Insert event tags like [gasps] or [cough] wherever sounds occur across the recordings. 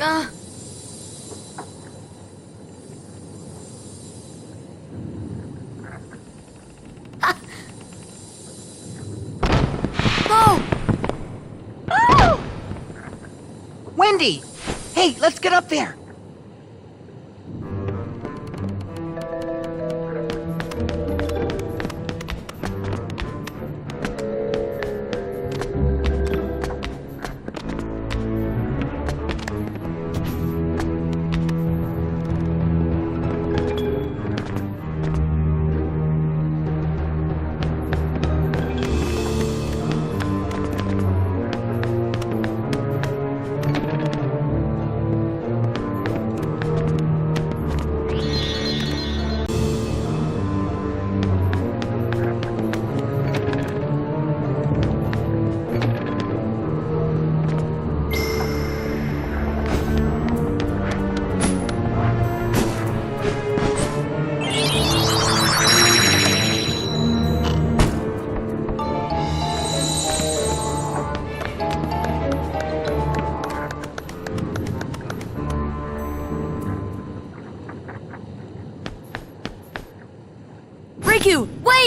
Ah. [laughs] Hey, let's get up there!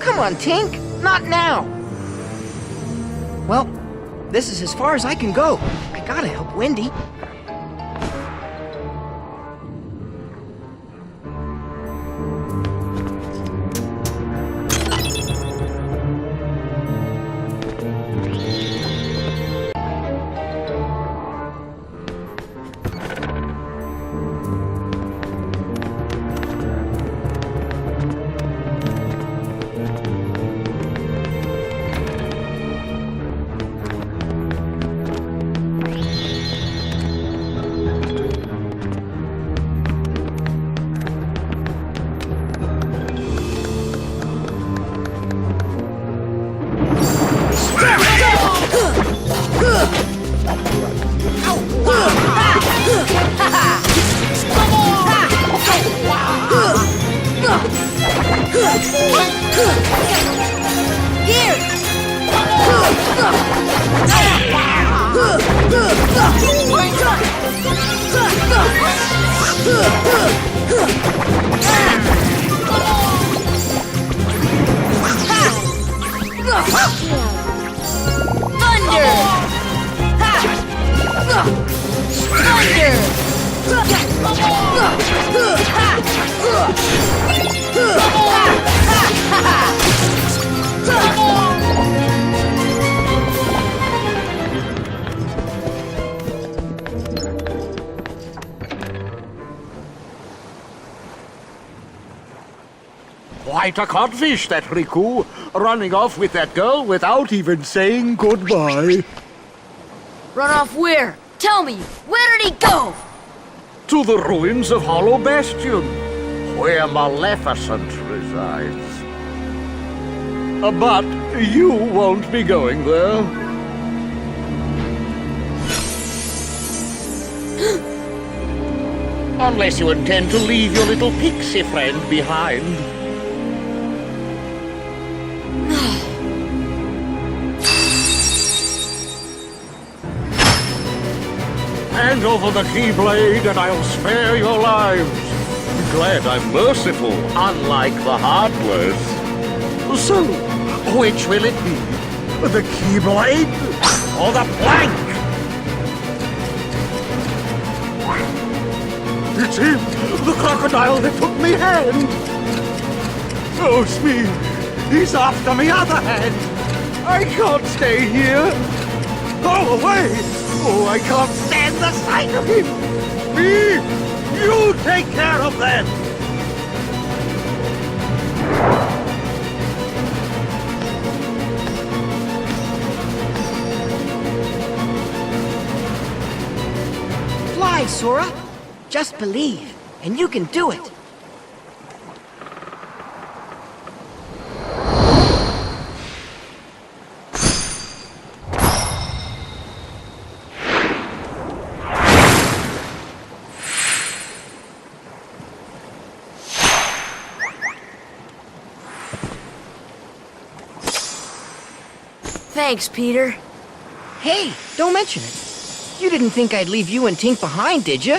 Come on, Tink! Not now! Well, this is as far as I can go. I gotta help Wendy. Quite a codfish, that Riku, running off with that girl without even saying goodbye. Run off where? Tell me, where did he go? To the ruins of Hollow Bastion, where Maleficent resides. Uh, But you won't be going there. [gasps] Unless you intend to leave your little pixie friend behind. Hand over the keyblade and I'll spare your lives. Glad I'm merciful, unlike the heartless. So, which will it be? The keyblade or the plank? It's him, the crocodile that took me hand. Oh, Smee, he's after me other hand. I can't stay here. Go away! Oh, I can't stand the sight of him! Me! You take care of them! Fly, Sora! Just believe, and you can do it. Thanks, Peter. Hey, don't mention it. You didn't think I'd leave you and Tink behind, did you?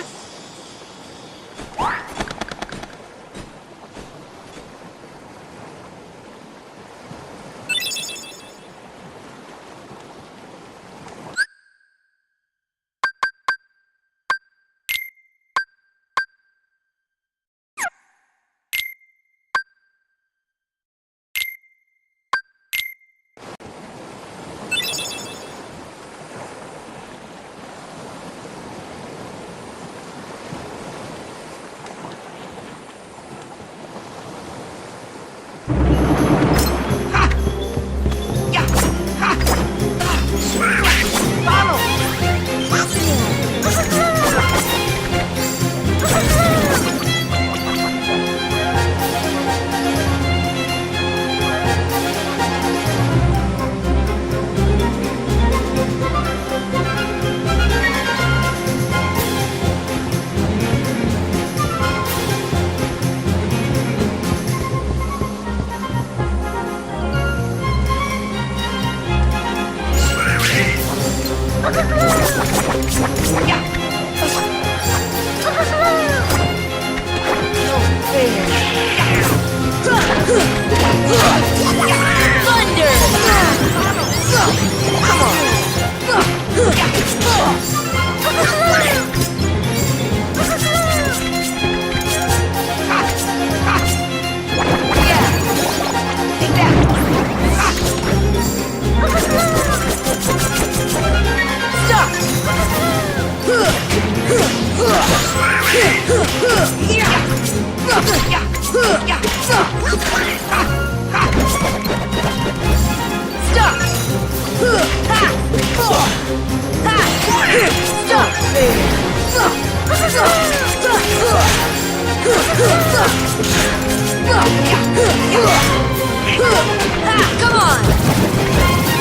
Come on!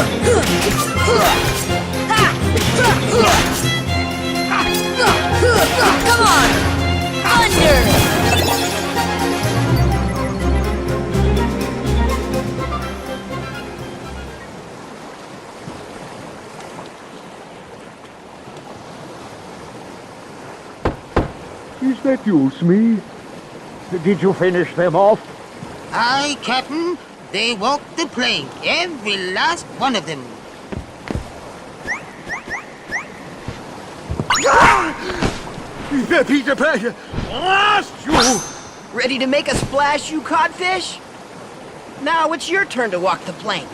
Come on! Thunder! Is that you, Smee? Did you finish them off? Aye, Captain. They walk the plank, every last one of them. Peter Pan, blast you! Ready to make a splash, you codfish? Now it's your turn to walk the plank.